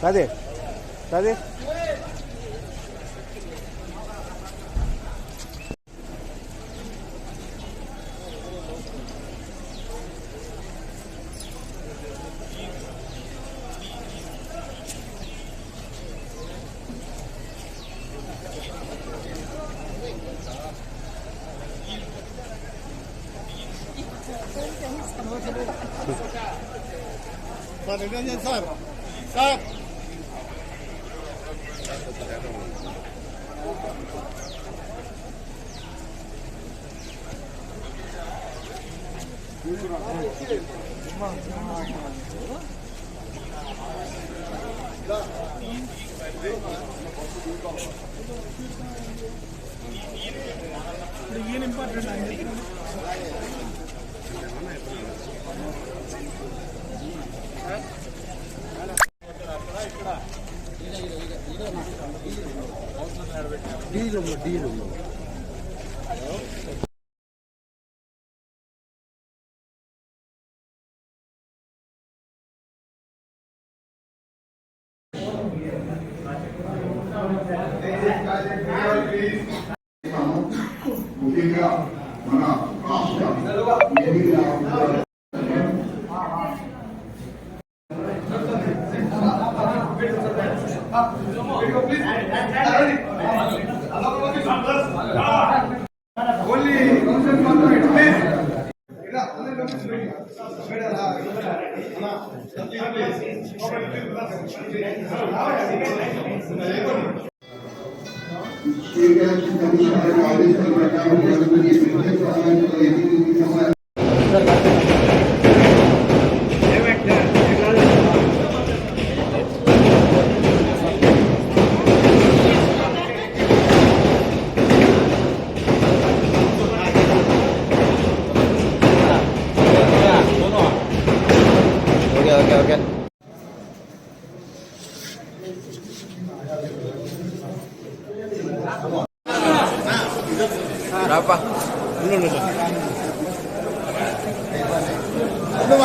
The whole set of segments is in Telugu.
Kadir. Kadir. Para el año ఇప్పుడు ఈయన ఇంపార్టెంట్ అండి? సార్ నిరంజన్ ಕಾರ್ಯಕ್ರಮದಲ್ಲಿ నువ్వు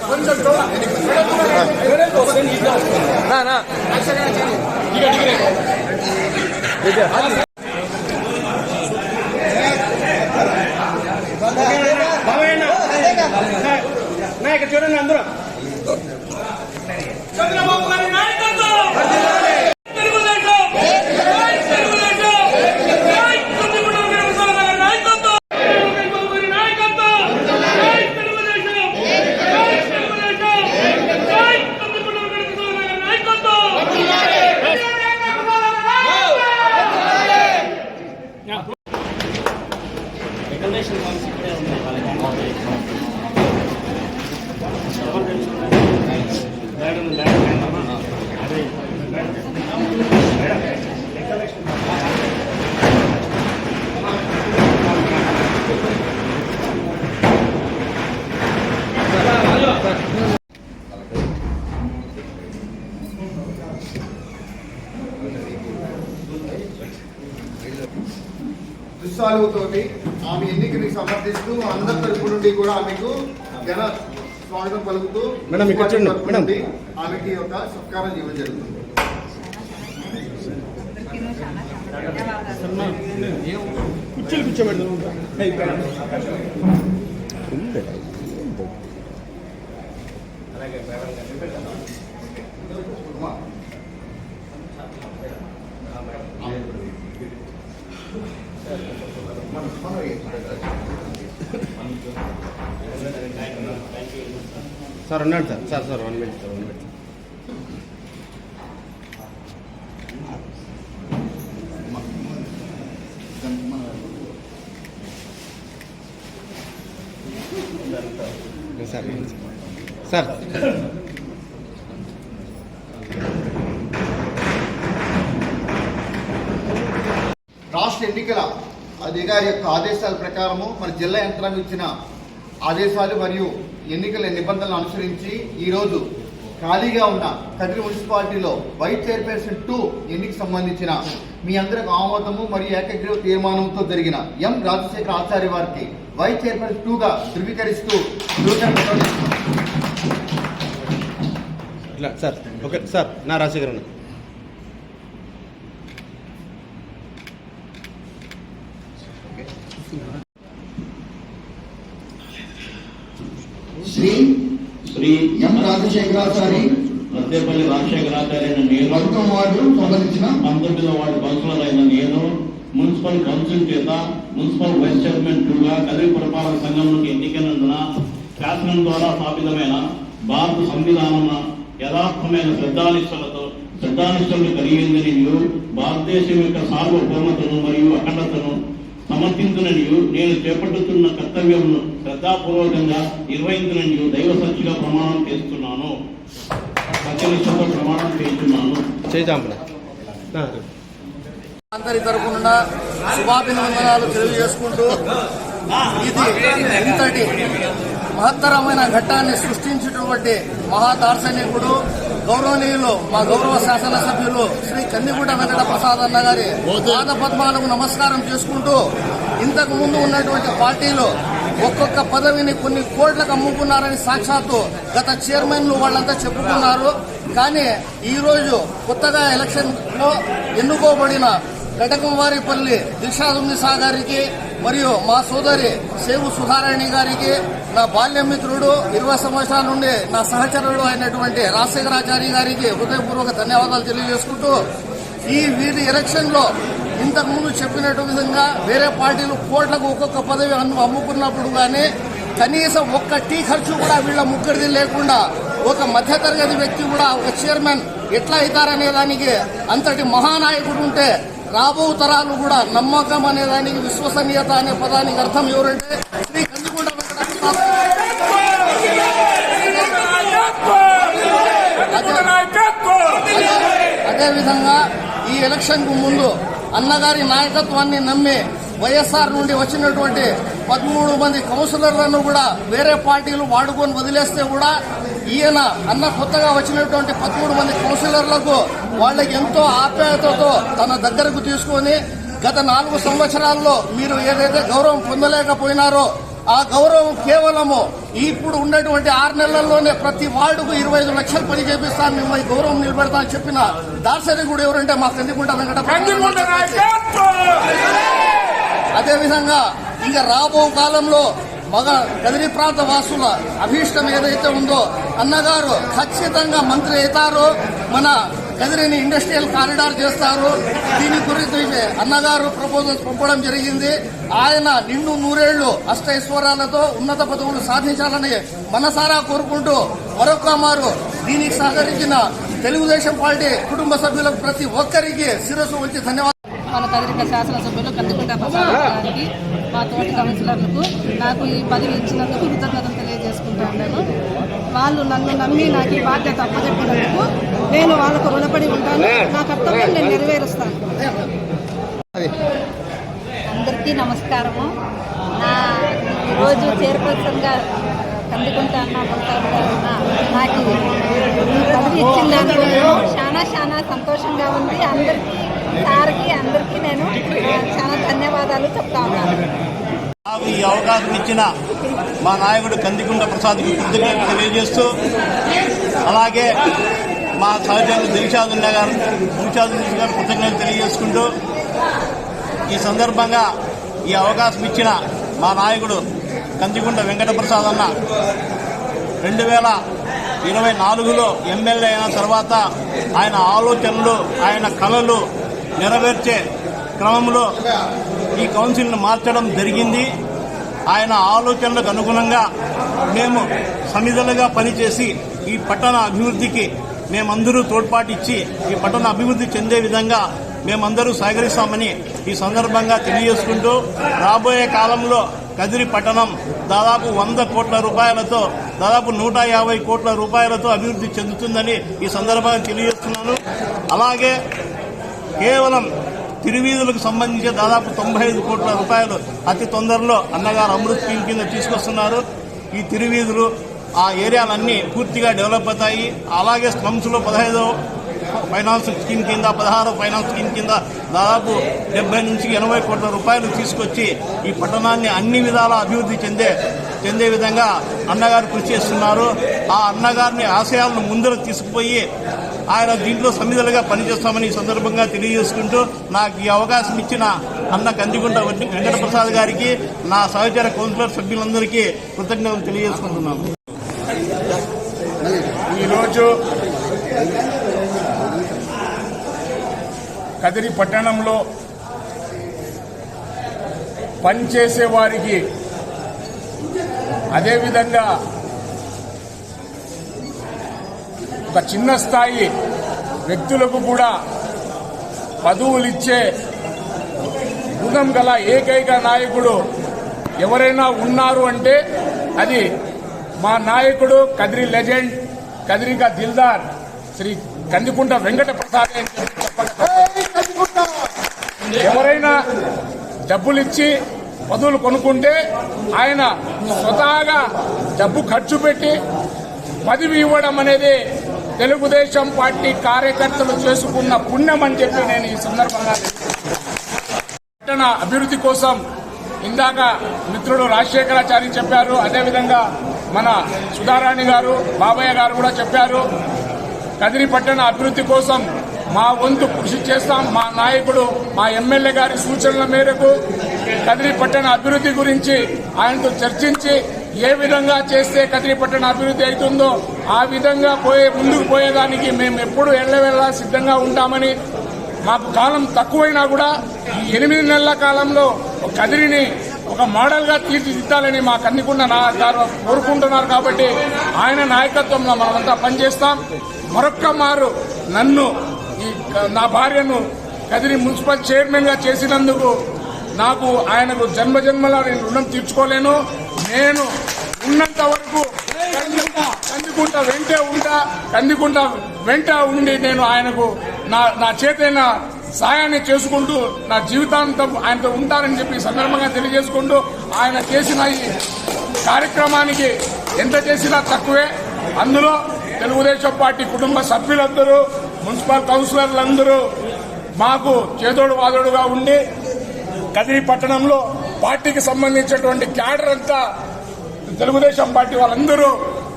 చూడండి అందరూ చంద్రబాబు పూలతోటి ఆమె ఎన్నికని సమర్థిస్తూ అందరి తరపు నుండి కూడా ఆమెకు ఘన స్వాగతం పలుకుతూ ఆమెకి ఒక సత్కారం ఇవ్వడం జరుగుతుంది. కూర్చొని సార్ ఉన్నాడు sir. Sir sir one minute sir one minute sir. Sir. రాష్ట్ర ఎన్నికల అధికారి యొక్క ఆదేశాల ప్రకారము మన జిల్లా యంత్రాంగం ఇచ్చిన ఆదేశాలు మరియు ఎన్నికల నిబంధనలు అనుసరించి ఈరోజు ఖాళీగా ఉన్న కదిరి మున్సిపాలిటీలో వైస్ చైర్పర్సన్ టూ ఎన్నిక సంబంధించిన మీ అందరికి ఆమోదము మరియు ఏకగ్రీవ తీర్మానంతో జరిగిన ఎం రాజశేఖర ఆచార్య వారికి వైస్ చైర్పర్సన్ టూగా ధృవీకరిస్తూ సార్ ఓకే సార్ నా రాజశేఖర్ ఎం రాజశేఖరాచారి? మద్దేపల్లి రాజశేఖరాచార్య నేను. పథకం వార్డు సంబంధించిన? పంతొమ్మిదవ వార్డు కౌన్సిలర్ అయిన నేను. మున్సిపల్ కౌన్సిల్ చేత మున్సిపల్ వైస్ చైర్మన్ టూగా కదిరి పురపాలక సంఘం నుండి ఎన్నికైనందున శాసనం ద్వారా స్థాపితమైన భారత సంవిధానం యథార్థమైన శ్రద్ధానిష్టలతో శ్రద్ధానిష్టలు కలిగిందని భారతదేశం యొక్క సార్వభౌమతను మరియు అఖండతను సమర్థించుననియు నేను చేపట్టుతున్న కర్తవ్యమును శ్రద్ధాపూర్వకంగా నిర్వహించుననియు దైవ సాక్షిగా ప్రమాణం చేస్తున్నాను. సత్యనిష్టతో ప్రమాణం చేస్తున్నాను. అందరి తరపున శుభాభినందనాలు తెలియజేసుకుంటూ ఇది ఇంతటి మహత్తరమైన ఘట్టాన్ని సృష్టించినటువంటి మహాదార్శనికుడు గౌరవనీయులు మా గౌరవ శాసనసభ్యులు శ్రీ కన్నిగూడ వెంకట ప్రసాద్ అన్న గారి పాద పద్మాలకు నమస్కారం చేసుకుంటూ ఇంతకు ముందు ఉన్నటువంటి పార్టీలు ఒక్కొక్క పదవిని కొన్ని కోట్లకు అమ్ముకున్నారని సాక్షాత్తు గత చైర్మన్లు వాళ్ళంతా చెప్పుకున్నారు. కానీ ఈరోజు కొత్తగా ఎలక్షన్లో ఎన్నుకోబడిన గటకంవారిపల్లి దిశాదున్నిసా గారికి మరియు మా సోదరి సేవు సుధారాణి గారికి నా బాల్య మిత్రుడు ఇరవై సంవత్సరాల నుండి నా సహచరుడు అయినటువంటి రాజశేఖరాచారి గారికి హృదయపూర్వక ధన్యవాదాలు తెలియజేసుకుంటూ ఈ వీరి ఎలక్షన్లో చెప్పినట్టు విధంగా వేరే పార్టీలు కోట్లకు ఒక్కొక్క పదవి అమ్ముకున్నప్పుడు కానీ కనీసం ఒక్క టీ ఖర్చు కూడా వీళ్ళ ముక్కడిది లేకుండా ఒక మధ్యతరగతి వ్యక్తి కూడా ఒక చైర్మన్ ఎట్లా అవుతారనే దానికి అంతటి మహానాయకుడు ఉంటే రాబో తరాలు కూడా నమ్మకం అనే దానికి విశ్వసనీయత అనే పదానికి అర్థం ఎవరంటే శ్రీ కందికొండ వెంకటప్రసాద్ అదేవిధంగా ఈ ఎలక్షన్కు ముందు అన్నగారి నాయకత్వాన్ని నమ్మి వైఎస్ఆర్ నుండి వచ్చినటువంటి పదమూడు మంది కౌన్సిలర్లను కూడా వేరే పార్టీలు వాడుకొని వదిలేస్తే కూడా ఈయన అన్న కొత్తగా వచ్చినటువంటి పదమూడు మంది కౌన్సిలర్లకు వాళ్ళకి ఎంతో ఆప్యాయతతో తన దగ్గరకు తీసుకొని గత నాలుగు సంవత్సరాల్లో మీరు ఏదైతే గౌరవం పొందలేకపోయినారో ఆ గౌరవం కేవలము ఇప్పుడు ఉన్నటువంటి ఆరు నెలల్లోనే ప్రతి వార్డుకు ఇరవై ఐదు లక్షలు పని చేపిస్తాను. మేము ఈ గౌరవం నిలబెడతా అని చెప్పిన దార్శనికుడు ఎవరంటే మా కందికుంట అదేవిధంగా ఇంకా రాబో కాలంలో మగ కదిరి ప్రాంత వాసుల అభీష్టం ఏదైతే ఉందో అన్నగారు ఖచ్చితంగా మంత్రి అవుతారో మన కదిరిని ఇండస్ట్రియల్ కారిడార్ చేస్తారు. దీని గురించి అన్నగారు ప్రపోజల్స్ పంపడం జరిగింది. ఆయన నిండు నూరేళ్ళు అష్టైశ్వర్యాలతో ఉన్నత పదవులు సాధించాలని మనసారా కోరుకుంటూ మరొక మారు దీనికి సహకరించిన తెలుగుదేశం పార్టీ కుటుంబ సభ్యులకు ప్రతి ఒక్కరికి శిరస్సు వచ్చి ధన్యవాదాలు. మన కదిరిక శాసనసభ్యులు కందుకుంట ప్రసాద్ గారికి మా తోటి కౌన్సిలర్లకు నాకు ఈ పదవి ఇచ్చినందుకు కృతజ్ఞతలు తెలియజేసుకుంటున్నాను వాళ్ళు నన్ను నమ్మి నాకు ఈ బాధ్యత అప్పచెప్పినందుకు నేను వాళ్ళకు రుణపడి ఉంటాను. నా కర్తవ్యం నేను నెరవేరుస్తాను. అందరికీ నమస్కారము. నా ఈరోజు చైర్పర్సన్గా కందుకుంటా అన్న నాకు పదవి ఇచ్చిన చాలా చాలా సంతోషంగా ఉంది. అందరికీ సార్కి అందరికీ నేను చాలా ధన్యవాదాలు చెప్తా ఉన్నాను. నాకు ఈ అవకాశం ఇచ్చిన మా నాయకుడు కందికుంట ప్రసాద్కి కృతజ్ఞత తెలియజేస్తూ అలాగే మా సహచరులు దిల్షాదుల్లా గారు దిల్షాదుల్లా గారు కృతజ్ఞతలు తెలియజేసుకుంటూ ఈ సందర్భంగా ఈ అవకాశం ఇచ్చిన మా నాయకుడు కందికుంట వెంకట ప్రసాద్ అన్న రెండు వేల ఇరవై నాలుగులో ఎమ్మెల్యే అయిన తర్వాత ఆయన ఆలోచనలు ఆయన కళలు నెరవేర్చే క్రమంలో ఈ కౌన్సిల్ను మార్చడం జరిగింది. ఆయన ఆలోచనలకు అనుగుణంగా మేము సమిధలుగా పనిచేసి ఈ పట్టణ అభివృద్ధికి మేమందరూ తోడ్పాటిచ్చి ఈ పట్టణ అభివృద్ధి చెందే విధంగా మేమందరూ సహకరిస్తామని ఈ సందర్భంగా తెలియజేసుకుంటూ రాబోయే కాలంలో కదిరి పట్టణం దాదాపు వంద కోట్ల రూపాయలతో దాదాపు నూట యాభై కోట్ల రూపాయలతో అభివృద్ధి చెందుతుందని ఈ సందర్భంగా తెలియజేస్తున్నాను. అలాగే కేవలం తిరువీధులకు సంబంధించి దాదాపు తొంభై ఐదు కోట్ల రూపాయలు అతి తొందరలో అన్నగారు అమృత్ స్కీమ్ కింద తీసుకొస్తున్నారు. ఈ తిరువీధులు ఆ ఏరియాలన్నీ పూర్తిగా డెవలప్ అవుతాయి. అలాగే స్లమ్స్లో పదహైదు పదహైదో ఫైనాన్స్ స్కీమ్ కింద పదహారో ఫైనాన్స్ స్కీమ్ కింద దాదాపు డెబ్బై నుంచి ఎనభై కోట్ల రూపాయలు తీసుకొచ్చి ఈ పట్టణాన్ని అన్ని విధాలా అభివృద్ధి చెందే చెందే విధంగా అన్నగారు కృషి చేస్తున్నారు. ఆ అన్నగారిని ఆశయాలను ముందర తీసుకుపోయి ఆయన దీంట్లో సమిధలుగా పనిచేస్తామని ఈ సందర్భంగా తెలియజేసుకుంటూ నాకు ఈ అవకాశం ఇచ్చిన అన్న కందిగుంట వెంకటప్రసాద్ గారికి నా సహచర కౌన్సిలర్ సభ్యులందరికీ కృతజ్ఞతలు తెలియజేసుకుంటున్నాను. ఈరోజు కదిరి పట్టణంలో పనిచేసే వారికి అదేవిధంగా ఒక చిన్న స్థాయి వ్యక్తులకు కూడా పదవులిచ్చే గుణం గల ఏకైక నాయకుడు ఎవరైనా ఉన్నారు అంటే అది మా నాయకుడు కదిరి లెజెండ్ కదిరిక దిల్దార్ శ్రీ కందికుంట వెంకట ప్రసాద్. ఎవరైనా డబ్బులిచ్చి పదవులు కొనుక్కుంటే ఆయన స్వతహాగా డబ్బు ఖర్చు పెట్టి పదవి ఇవ్వడం అనేది తెలుగుదేశం పార్టీ కార్యకర్తలు చేసుకున్న పుణ్యం అని చెప్పి నేను ఈ సందర్భంగా పట్టణ అభివృద్ధి కోసం ఇందాక మిత్రుడు రాజశేఖరాచారి చెప్పారు. అదేవిధంగా మన సుధారాణి గారు బాబయ్య గారు కూడా చెప్పారు. కదిరి పట్టణ అభివృద్ధి కోసం మా వంతు కృషి చేస్తాం. మా నాయకుడు మా ఎమ్మెల్యే గారి సూచనల మేరకు కదిరి పట్టణ అభివృద్ధి గురించి ఆయనతో చర్చించి ఏ విధంగా చేస్తే కదిరి పట్టణ అభివృద్ధి అవుతుందో ఆ విధంగా పోయే ముందుకు పోయేదానికి మేము ఎప్పుడు ఎల్లవెల్లా సిద్ధంగా ఉంటామని మాకు కాలం తక్కువైనా కూడా ఈ ఎనిమిది నెలల కాలంలో కదిరిని ఒక మోడల్గా తీర్చిదిద్దాలని మా కన్నికుండ నా గారు కోరుకుంటున్నారు కాబట్టి ఆయన నాయకత్వంలో మనమంతా పనిచేస్తాం. మరొక్క మారు నన్ను ఈ నా భార్యను కదిరి మున్సిపల్ చైర్మన్గా చేసినందుకు నాకు ఆయనకు జన్మజన్మల నేను రుణం తీర్చుకోలేను. నేను ఉన్నంత వరకు కందికుంట వెంటే ఉంటా కందికుంట వెంట ఉండి నేను ఆయనకు నా నా చేతైన సాయాన్ని చేసుకుంటూ నా జీవితాంతం ఆయనతో ఉంటానని చెప్పి సందర్భంగా తెలియజేసుకుంటూ ఆయన చేసిన ఈ కార్యక్రమానికి ఎంత చేసినా తక్కువే. అందులో తెలుగుదేశం పార్టీ కుటుంబ సభ్యులందరూ మున్సిపల్ కౌన్సిలర్లందరూ మాకు చేదోడు వాదోడుగా ఉండి కదిరి పట్టణంలో పార్టీకి సంబంధించినటువంటి క్యాడర్ అంతా తెలుగుదేశం పార్టీ వాళ్ళందరూ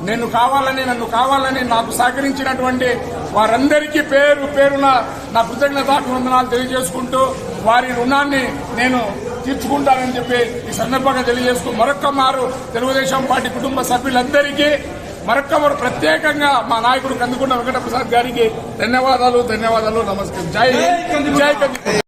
నేను కావాలని నన్ను కావాలని నాకు సహకరించినటువంటి వారందరికీ పేరు పేరున నా కృతజ్ఞతాభివందనాలు తెలియజేసుకుంటూ వారి రుణాన్ని నేను తీర్చుకుంటానని చెప్పి ఈ సందర్భంగా తెలియజేస్తూ మరొక్క మారు తెలుగుదేశం పార్టీ కుటుంబ సభ్యులందరికీ మరొక్క మరో ప్రత్యేకంగా మా నాయకుడు కందుకుంట వెంకట ప్రసాద్ గారికి ధన్యవాదాలు ధన్యవాదాలు నమస్కారం. జై జై